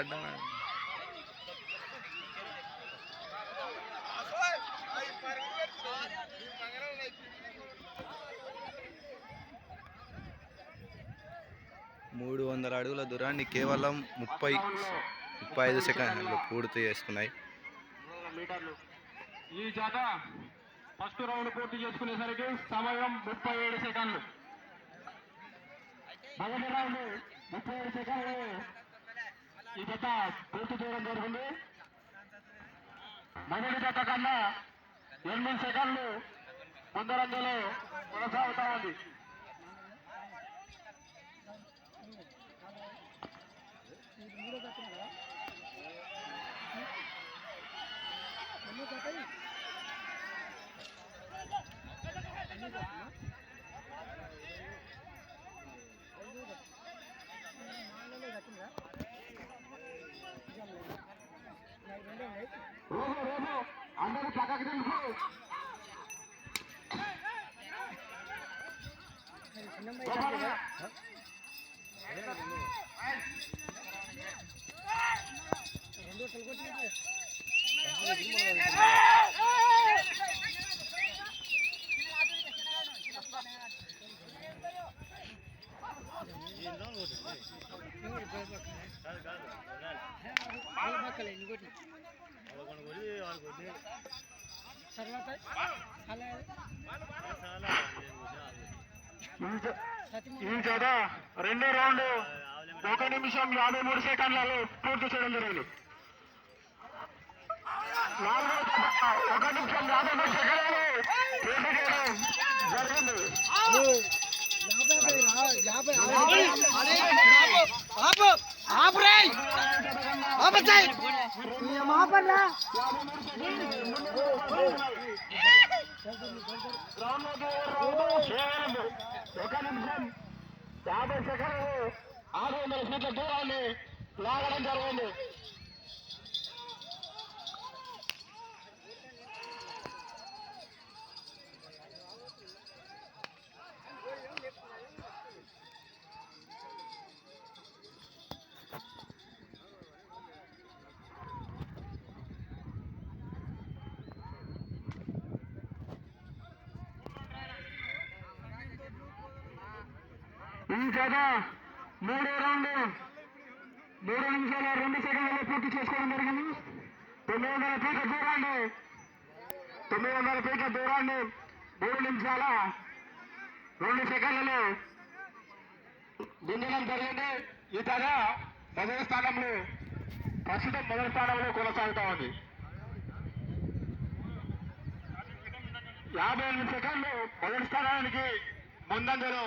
అడ్డా మూడు వందల అడుగుల దూరాన్ని కేవలం ముప్పై ముప్పై ఐదు సెకండ్లు పూర్తి చేసుకున్నాయి. ఈ జత ఫస్ట్ రౌండ్ పూర్తి చేసుకునేసరికి సమయం ముప్పై ఏడు సెకండ్లు. మొదటి రౌండ్ ముప్పై ఏడు సెకండ్లు. ఈ జత పూర్తి చేయడం జరిగింది. మొదటి జత కన్నా ఎనిమిది సెకండ్లు ముందరంజలో కొనసాగుతా ఉంది రోబో రోబో అందరూ పక్కకి తెలుసు జత రెండో రౌండ్ ఒక నిమిషం యాభై మూడు సెకండ్లలో పూర్తి చేయడం జరిగింది ఒక నిమిషం యాభై మూడు సెకండ్లలో పూర్తి చేయడం జరిగింది కేవలం ఒక నిమిషం యాభై సెకండ్లు ఆరు వందల ఫీట్ల దూరాన్ని లాగడం జరిగింది. ఈ జత మూడో రౌండ్. మూడు నిమిషాల రెండు సెకండ్లలో పూర్తి చేసుకోవడం జరిగింది. తొమ్మిది వందల పీక దూరాన్ని. తొమ్మిది వందల పీక దూరాన్ని మూడు నిమిషాల రెండు సెకండ్లలో దించడం జరిగింది. ఈ జత మొదటి స్థానంలో ప్రస్తుతం మొదటి స్థానంలో కొనసాగుతా ఉంది యాభై ఎనిమిది సెకండ్లు మొదటి స్థానానికి ముందంజలో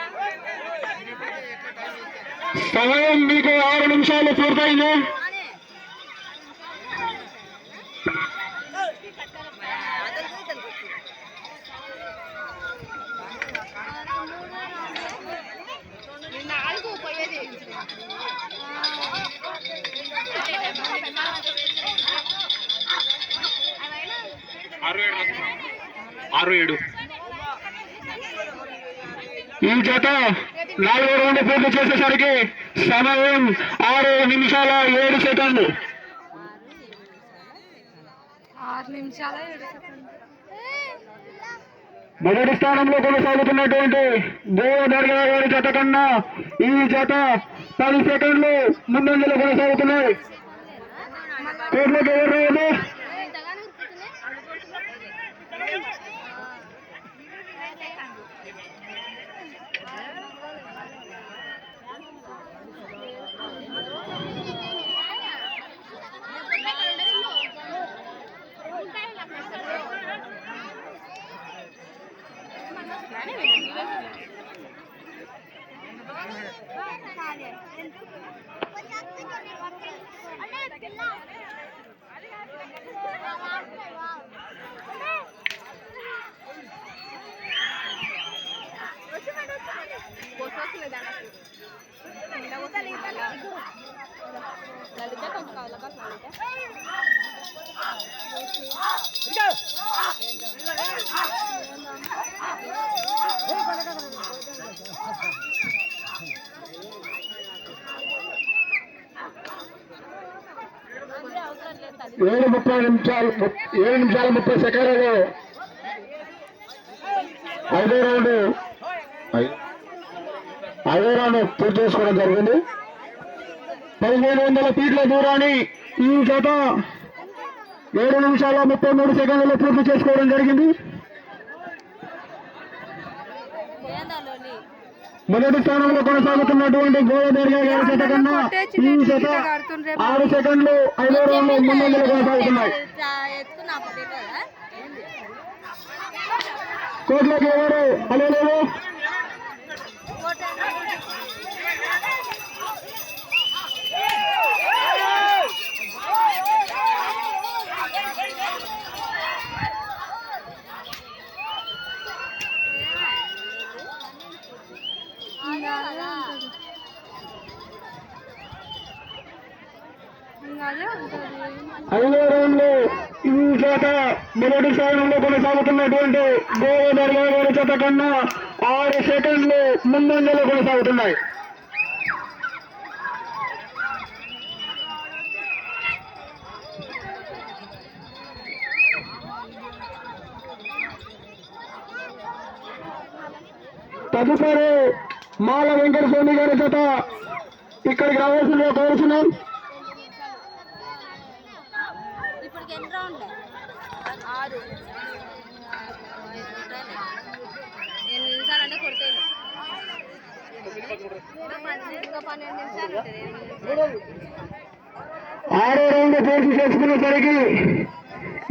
సమయం మీకు ఆరు నిమిషాలు పూర్తయింది. ఆరు ఏడు. ఈ జత నాలుగు రౌండ్ పూర్తి చేసేసరికి సమయం ఆరు నిమిషాల ఏడు సెకండ్లు. మొదటి స్థానంలో కొనసాగుతున్నటువంటి దేవదర్గా గారి జత కన్నా ఈ జత పది సెకండ్లు ముందంజలో కొనసాగుతున్నాయి. కోట్లోకి ఎవరు రావద్దు ఏడు ముప్పై నిమిషాలు ఏడు నిమిషాల ముప్పై సెకండ్లలో ఐదో రౌండ్. ఐదో రౌండ్ పూర్తి చేసుకోవడం జరిగింది. పదిహేను వందల ఫీట్ల దూరాన్ని ఈ జత ఏడు నిమిషాల ముప్పై మూడు సెకండ్లలో పూర్తి చేసుకోవడం జరిగింది. మొదటి స్థానంలో కొనసాగుతున్నటువంటి గోదావరి గారి జత కన్నా ఈ జత ఆరు సెకండ్లు ఐదో రౌండ్ ముందంజలో కొనసాగుతున్నాయి. కోట్లోకి ఎవరు హలో లేవు అదే ఈ చేత మొదటి స్థానంలో కొనసాగుతున్నటువంటి గోదావరి గారి చేత కన్నా ఆరు సెకండ్లు ముందంజలో కొనసాగుతున్నాయి. తదుపరి మాల వెంకట స్వామి గారి జత. ఇక్కడికి రావాల్సిందిగా కోరుతున్నాం ఆరు. రౌండ్ పూర్తి చేసుకునేసరికి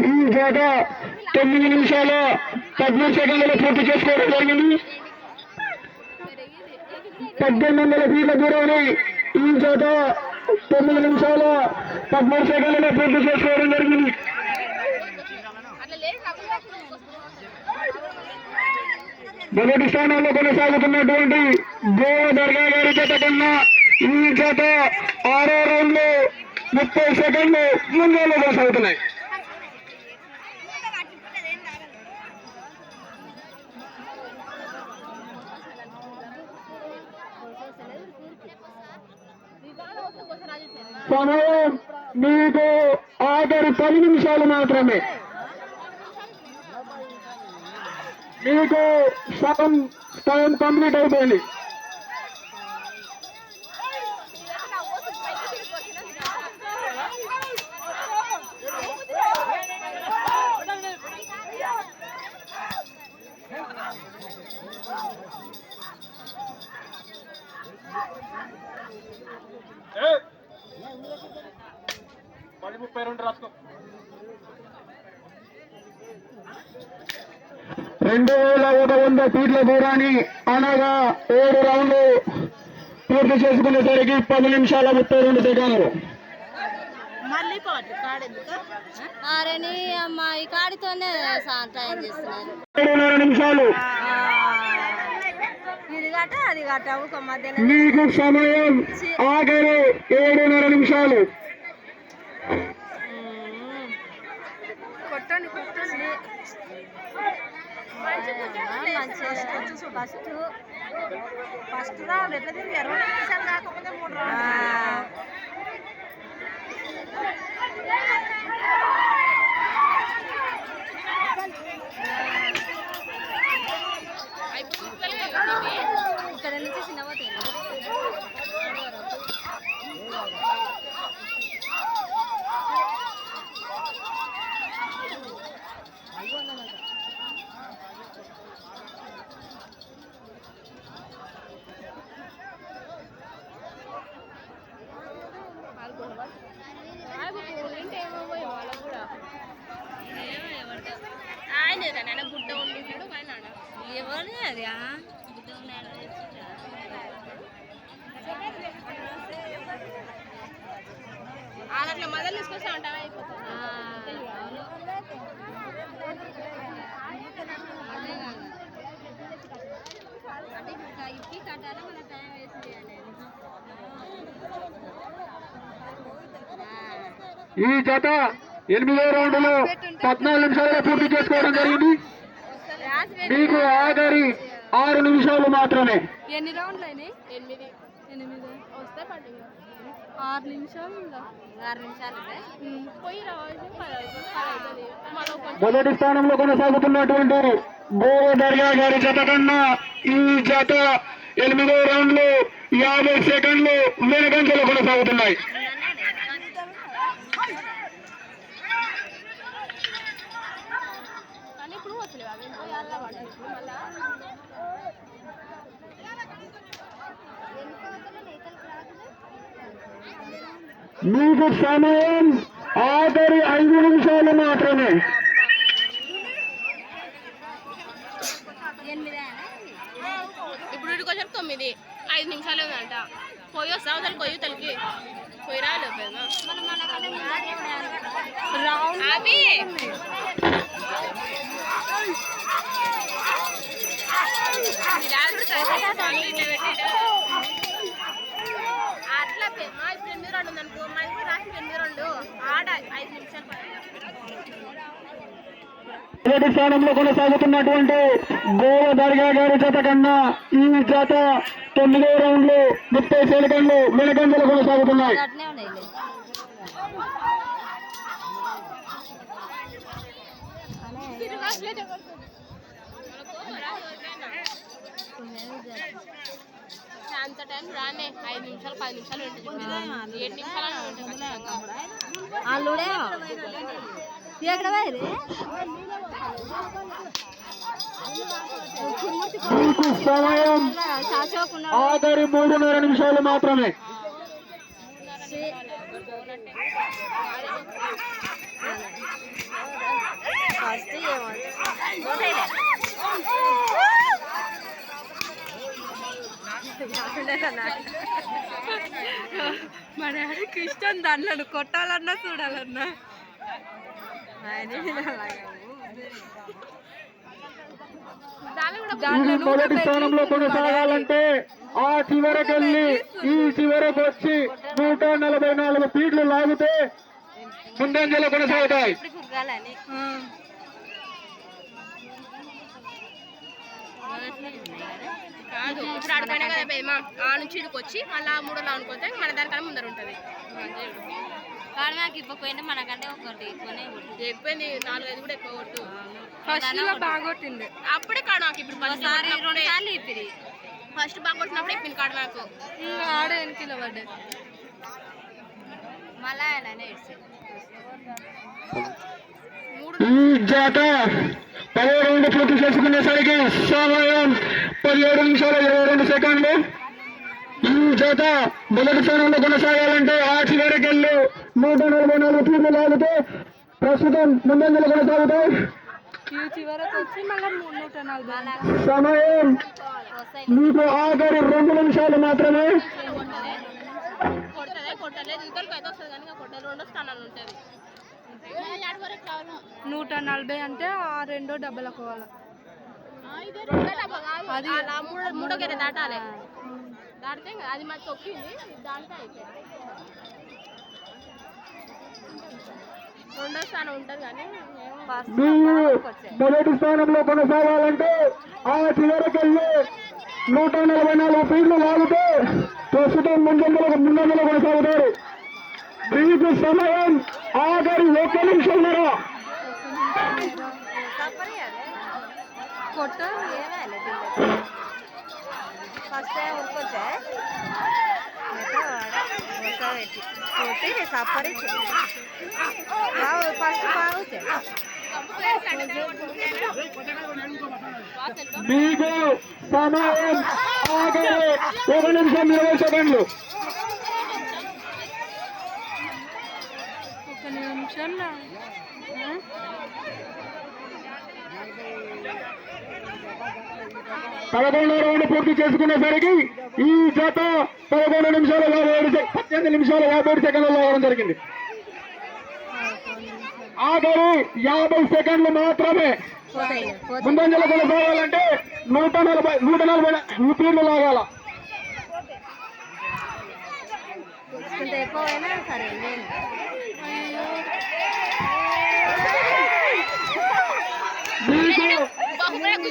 ఈ జత తొమ్మిది నిమిషాల పద్మూడు సెకండ్లలో పూర్తి చేసుకోవడం జరిగింది. పద్దెనిమిది వందల ఫీట్ల దూరాన్ని ఈ జత తొమ్మిది నిమిషాల పద్నాలుగు సెకండ్లలో పూర్తి చేసుకోవడం జరిగింది. మొదటి స్థానంలో కొనసాగుతున్నటువంటి గోవా దర్గా గారి చేత కన్నా ఈ చేత ఆరో రౌండ్లు ముప్పై సెకండ్లు ముందులో కొనసాగుతున్నాయి. సమయం మీకు ఆఖరి పది నిమిషాలు మాత్రమే. మీకు సగం టైం కంప్లీట్ అయిపోయింది. రెండు వేల ఒక వంద ఫీట్ల దూరాన్ని అనగా ఏడు రౌండ్లు పూర్తి చేసుకునేసరికి పది నిమిషాల ముప్పై రెండు సెకండ్లు. నిమిషాలు. మీకు సమయం ఆఖరి ఏడున్నర నిమిషాలు. కొట్టండి కొట్టండి. ఫస్ట్ ఫస్ట్ ఫస్ట్ ఎట్లా నిమిషాలు మూడు రౌండ్ ఎవరు అది గుడ్డ ఉన్నాడు అట్లా మొదలు తీసుకొస్తా ఉంటావా? అయిపోతుంది ఈ జత ఎనిమిదో రౌండ్లో పద్నాలుగు నిమిషాలలో పూర్తి చేసుకోవడం జరిగింది. మీకు ఆఖరి ఆరు నిమిషాలు మాత్రమే. ఎన్ని రౌండ్లు అయినాయి? ఎనిమిది. ఎనిమిది? వస్తే పండుగ ఆరు నిమిషాలు ఆరు నిమిషాలు పోయి రావాలి మొదటి స్థానంలో కొనసాగుతున్నటువంటి గోవ దర్గా గారి జత కన్నా ఈ జత ఎనిమిదో రౌండ్లు యాభై సెకండ్లు వెనుకంజలు కొనసాగుతున్నాయి కానీ ఇప్పుడు వస్తలేవు అవి పోయి అలా పడ్డాయి ఇప్పుడు మళ్ళా మీకు సమయం ఆఖరి ఐదు నిమిషాలు మాత్రమే. ఇప్పుడు వచ్చారు తొమ్మిది. ఐదు నిమిషాలు ఉందంట. పోయి వస్తా అవతల కొయ్యి తలకి. పోయి రాలేదు అట్లా మా ఇప్పుడు ఎనిమిది రెండు ఉందనుకో మా ఇప్పుడు రాసి ఎనిమిది రెండు ఆడ ఐదు నిమిషాలు మొదటి స్థానంలో కొనసాగుతున్నటువంటి గోవ దర్గా గారి జత కన్నా ఈ జత తొమ్మిదో రౌండ్లు ముప్పై సెకండ్లు వెనుకంజలు కొనసాగుతున్నాయి. అంత టైం రానే ఐదు నిమిషాలు పది నిమిషాలు ఉంటుంది ఏడు నిమిషాలు ఉంటుంది ఖచ్చితంగా. మీకు సమయం ఆఖరి మూడున్నర నిమిషాలు మాత్రమే మా డాడీకి ఇష్టం దాంట్లో కొట్టాలన్నా చూడాలన్నా. మొదటి స్థానంలో కొనసాగాలంటే ఆ చివరకెళ్ళి ఈ చివరకు వచ్చి నూట నలభై నాలుగు ఫీట్లు లాగితే ముందంజలు కొనసాగుతాయి. కాదు. ఇప్పుడు ఆడిపోయినా కదా ఆ నుంచి ఇడికి వచ్చి మళ్ళీ ఆ మూడో అనుకోతే మన దానికన్నా ముందర ఉంటుంది. కానీ నాకు ఇవ్వకపోయినా మనకంటే ఒకటి ఎక్కువనే ఎక్కువైంది నాలుగైదు కూడా ఎక్కువ కొట్టు. ఫస్ట్ బాగా కొట్టింది. అప్పుడే కాడు నాకు ఇప్పుడు ఒకసారి రెండు సార్లు ఇప్పిరి. ఫస్ట్ బాగా కొట్టినప్పుడు ఇప్పింది కాడు నాకు ఆడ మళ్ళా ఈ జాత రౌండ్ పూర్తి చేసుకునేసరికి సమయం పదిహేడు నిమిషాల ఇరవై రెండు సెకండ్లు. ఈ జత మొదటి స్థానంలో కొనసాగాలంటే ఆ చివరికెళ్ళు నూట నలభై నాలుగు తీర్లు లాగితే ప్రస్తుతం ముందంజలు కొనసాగుతాయి. సమయం మీకు ఆఖరి రెండు నిమిషాలు మాత్రమే. నూట నలభై అంటే ఆ రెండో డబ్బులు కోవాలి అది. మూడో మూడో గెర దాటాలి. దాటితే అది మరి తొక్కింది దాంట్లో అయిపోయింది. రెండో స్థానం ఉంటుంది కానీ మొదటి స్థానంలో కొనసాగాలంటే ఆ చివరికెళ్ళి నూట నలభై నాలుగు ఫీట్లు లాగితే ప్రస్తుతం ముందంజలో ముందంజలో కొనసాగుతారు. మీకు సమయం ఆఖరి ఒక్క నిమిషంన్నర కొట్ట ఫస్ట్ టైం ఉరికొచ్చా? పెట్టి కొట్టి సప్పరి బాగు ఫస్ట్ బాగుంది మీకు సమయం ఒక నిమిషం ఇరవై సెకండ్లు. ఒక నిమిషం. పదకొండో రౌండ్ పూర్తి చేసుకునేసరికి ఈ జత పదకొండు నిమిషాల యాభై ఏడు పద్దెనిమిది నిమిషాల యాభై ఏడు సెకండ్లలో రావడం జరిగింది. ఆఖరి యాభై సెకండ్లు మాత్రమే ముందంజలు కొనసాగాలంటే నూట నలభై నూట నలభై స్పీడ్లు లాగాల. కొంత మీకు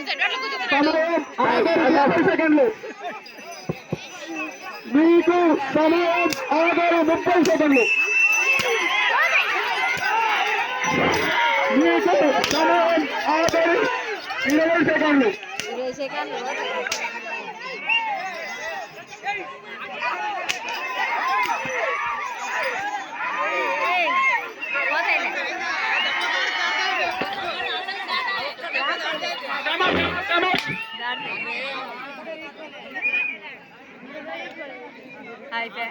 సమయం ఆఖరి యాభై సెకండ్లు మీకు సమయం ఆఖరి ముప్పై సెకండ్లు మీకు సమయం ఆఖరి ఇరవై సెకండ్లు అయిపోయి